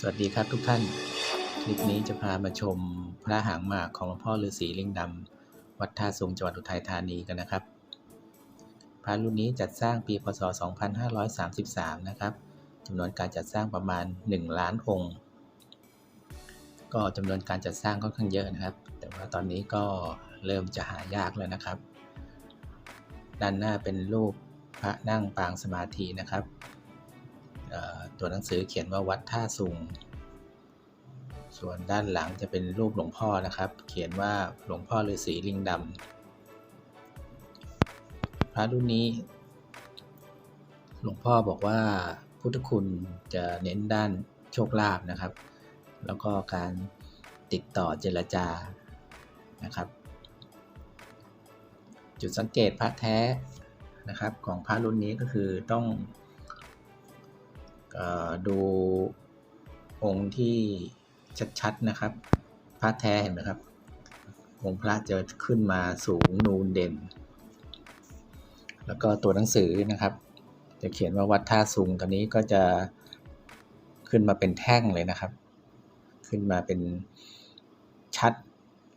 สวัสดีครับทุกท่าน คลิปนี้จะพามาชมพระหางหมากของหลวงพ่อฤาษีลิงดำวัดท่าสูงจังหวัดอุทัยธานีกันนะครับ พระรุ่นนี้จัดสร้างปีพศ 2533 นะครับจำนวนการจัดสร้างประมาณ 1 ล้านองค์ ก็จำนวนการจัดสร้างค่อนข้างเยอะนะครับ แต่ว่าตอนนี้ก็เริ่มจะหายากแล้วนะครับ ด้านหน้าเป็นรูปพระนั่งปางสมาธินะครับ ตัวหนังสือเขียนว่าวัดท่าสุง ส่วนด้านหลังจะเป็นรูปหลวงพ่อนะครับ เขียนว่าหลวงพ่อฤาษีลิงดำพระรุ่นนี้ หลวงพ่อบอกว่าพุทธคุณจะเน้นด้านโชคลาภนะครับ แล้วก็การติดต่อเจรจานะครับ จุดสังเกตพระแท้นะครับของพระรุ่นนี้ก็คือต้อง ดูองค์ที่ชัดๆนะครับ พระแท้เห็นไหมครับ องค์พระจะขึ้นมาสูงนูนเด่น แล้วก็ตัวหนังสือนะครับ จะเขียนว่าวัดท่าสูงตอนนี้ก็จะขึ้นมาเป็นแท่งเลยนะครับ ขึ้นมาเป็นชัด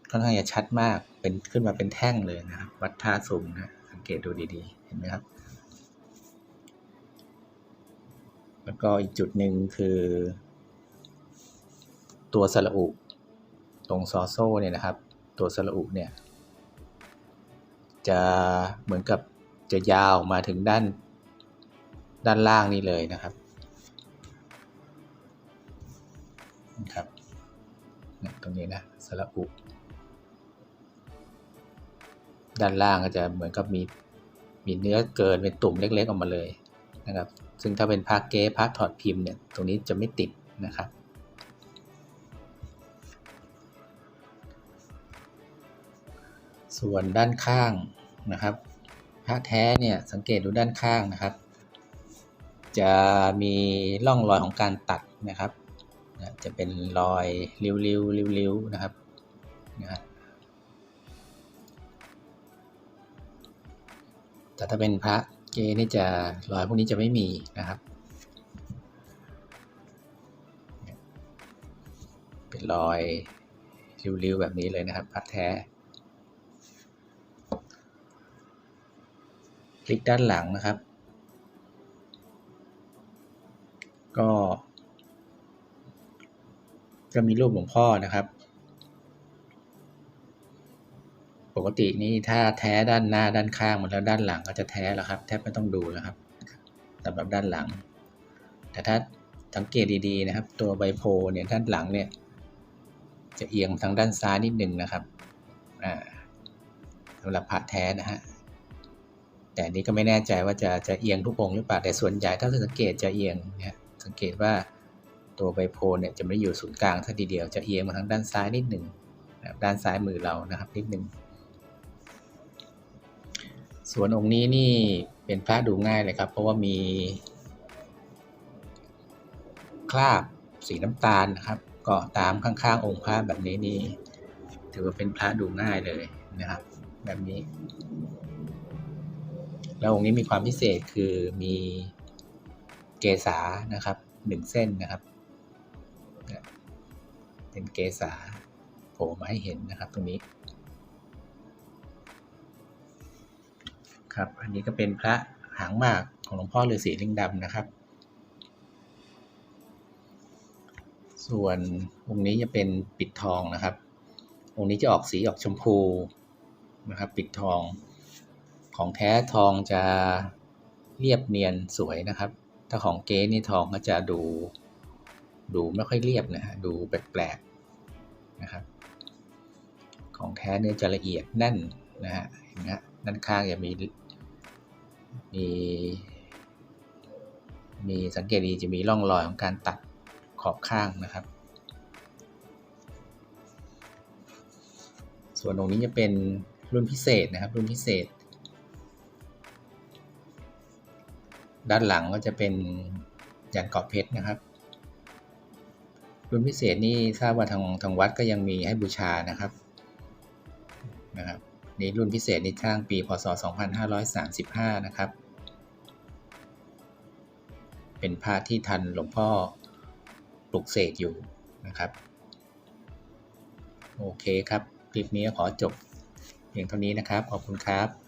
ค่อนข้างจะชัดมาก เป็นขึ้นมาเป็นแท่งเลยนะครับ วัดท่าสูงนะสังเกตดูดีๆ เห็นไหมครับ แล้วก็อีกจุดหนึ่งคือ ตัวสระอุ ตรงซอโซ่เนี่ยนะครับ ตัวสระอุเนี่ย จะเหมือนกับจะยาวมาถึงด้าน ด้านล่างนี่เลยนะครับนะครับตรงนี้นะสระอุ ด้านล่างก็จะเหมือนกับมีมีเนื้อเกินเป็นตุ่มเล็กๆออกมาเลย นะครับ ซึ่งถ้าเป็นพาร์เก้พาร์ถอดพิมพ์เนี่ย ตรงนี้จะไม่ติดนะครับ ส่วนด้านข้างนะครับพระแท้เนี่ยสังเกตดูด้านข้างนะครับ จะมีร่องรอยของการตัดนะครับจะเป็นรอยริ้วๆริ้วๆนะครับนะแต่ถ้าเป็นพระ นี่จะรอยพวกนี้จะไม่มีนะครับ เป็นรอยริ้วๆแบบนี้เลยนะครับพัดแท้คลิกด้านหลังนะครับ ก็ จะมีรูปหลวงพ่อนะครับ กตินี่ถ้าแท้ด้านหน้าด้านข้างหมดแล้วด้านหลังก็จะแท้แล้วครับแทบไม่ต้องดูแล้วครับสำหรับด้านหลัง แต่ถ้าสังเกตดีๆนะครับ ตัวใบโพเนี่ยด้านหลังเนี่ย จะเอียงทางด้านซ้ายนิดหนึ่งนะครับอ่าสำหรับพระแท้นะฮะแต่นี้ก็ไม่แน่ใจว่าจะจะเอียงทุกองหรือเปล่าแต่ส่วนใหญ่ถ้าสังเกตจะเอียงเนี่ยสังเกตว่าตัวใบโพเนี่ยจะไม่อยู่ศูนย์กลางท่าทีเดียวจะเอียงมาทางด้านซ้ายนิดหนึ่งด้านซ้ายมือเรานะครับนิดหนึ่ง ส่วนองค์นี้นี่เป็นพระดูง่ายเลยครับ เพราะว่ามีคราบสีน้ำตาลนะครับเกาะตามข้างๆ องค์พระแบบนี้นี่ถือว่าเป็นพระดูง่ายเลยนะครับ แบบนี้ แล้วองค์นี้มีความพิเศษคือมีเกษานะครับหนึ่งเส้นนะครับ เป็นเกษาโผล่มาให้เห็นนะครับตรงนี้ ครับ อันนี้ก็เป็นพระหางหมากของหลวงพ่อฤาษีลิงดำนะครับ ส่วนองค์นี้จะเป็นปิดทองนะครับ องค์นี้จะออกสีออกชมพูนะครับ ปิดทอง ของแท้ทองจะเรียบเนียนสวยนะครับ ถ้าของเก๊นี่ทองก็จะดู ดูไม่ค่อยเรียบนะฮะ ดูแปลกๆนะครับ ของแท้เนื้อจะละเอียดแน่นนะฮะเห็นไหม ด้านข้างจะมีมีมีสังเกตดีจะมีร่องรอยของการตัดขอบข้างนะครับ ส่วนตรงนี้จะเป็นรุ่นพิเศษนะครับ รุ่นพิเศษ ด้านหลังก็จะเป็นยันกรอบเพชรนะครับ รุ่นพิเศษนี่ทราบว่าทางทางวัดก็ยังมีให้บูชานะครับนะครับ นี่รุ่นพิเศษนี่สร้างปี พศ 2535 นะครับ เป็นพระที่ทันหลวงพ่อปลุกเสกอยู่นะครับ โอเคครับ คลิปนี้ขอจบเพียงเท่านี้นะครับ ขอบคุณครับ